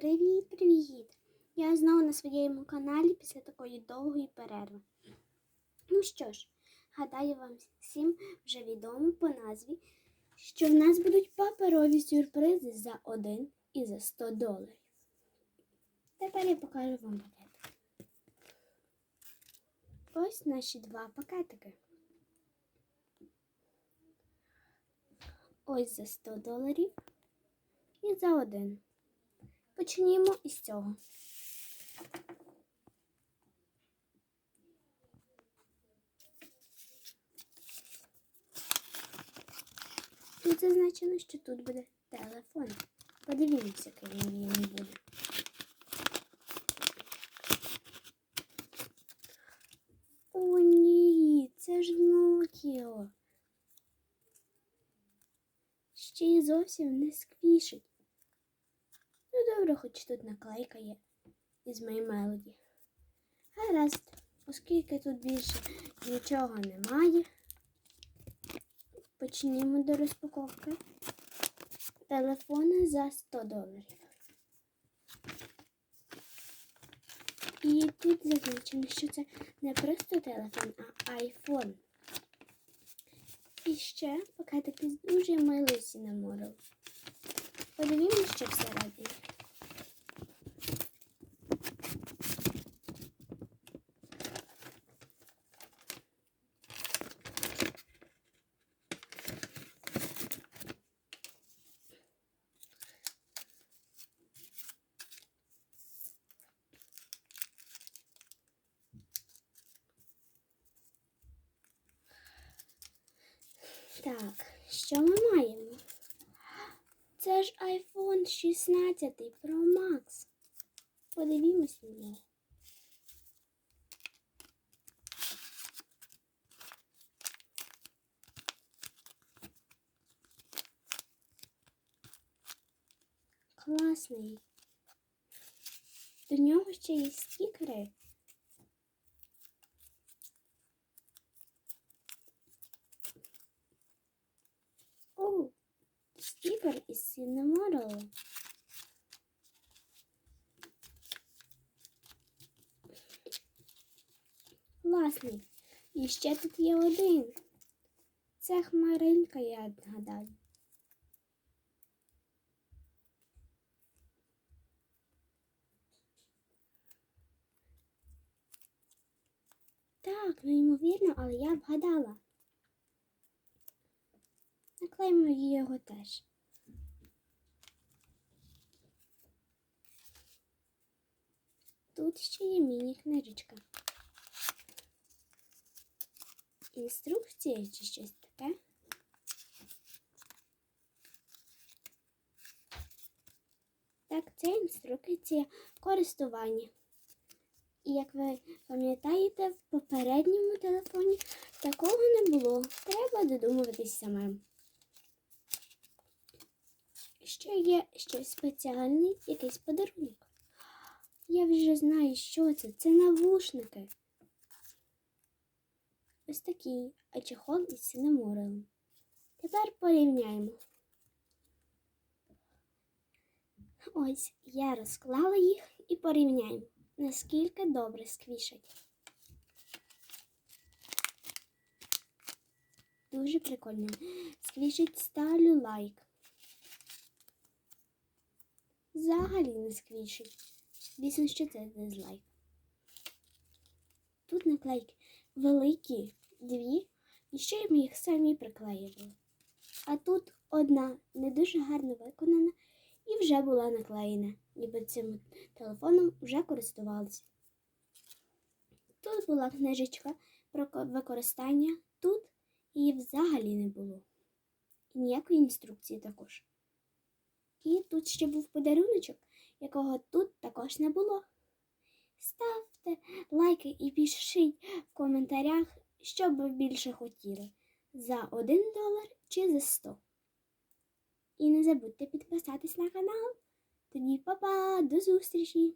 Привіт-привіт! Я знову на своєму каналі після такої довгої перерви. Ну що ж, гадаю вам всім вже відомо по назві, що в нас будуть паперові сюрпризи за 1 і за 100 доларів. Тепер я покажу вам пакет. Ось наші два пакетики. Ось за 100 доларів і за один. Почнімо із цього. Тут зазначено, що тут буде телефон. Подивімося, він він буде. О, ні, це ж Nokia. Ще й зовсім не сквішить. Ну, добре, хоч тут наклейка є із моєї мелоді. Гаразд, оскільки тут більше нічого немає. Почнімо до розпаковки. Телефони за 100 доларів. І тут зазначено, що це не просто телефон, а айфон. І ще пакетик із дуже милий сінеморел. Подивімося, що всередині. Так, що ми маємо? Це ж iPhone 16 Pro Max. Подивімось на нього. Класний. До нього ще є стікери. О, стікер із Сінеморелу. Класний. І ще тут є один. Це хмаринка, я гадаю. Так, ну ймовірно, але я вгадала. Наклеїмо його теж. Тут ще є міні-книжечка. Інструкція чи щось таке. Так, це інструкція користування. І як ви пам'ятаєте, в попередньому телефоні такого не було. Треба додумуватись самим. Ще є щось спеціальне, якийсь подарунок. Я вже знаю, що це. Це навушники. Ось такий, а чехол із синеморелом. Тепер порівняємо. Ось я розклала їх і порівняємо, наскільки добре сквішать. Дуже прикольно. Сквішить ставлю лайк. Взагалі не сквішить. Звісно, що це дизлайк. Тут наклейки великі, дві, і ще ми їх самі приклеїли. А тут одна не дуже гарно виконана і вже була наклеєна, ніби цим телефоном вже користувалися. Тут була книжечка про використання, тут її взагалі не було. І ніякої інструкції також. І тут ще був подаруночок, якого тут також не було. Ставте лайки і пишіть в коментарях, що б ви більше хотіли за 1 долар чи за 100. І не забудьте підписатись на канал. Тоді па-па, до зустрічі!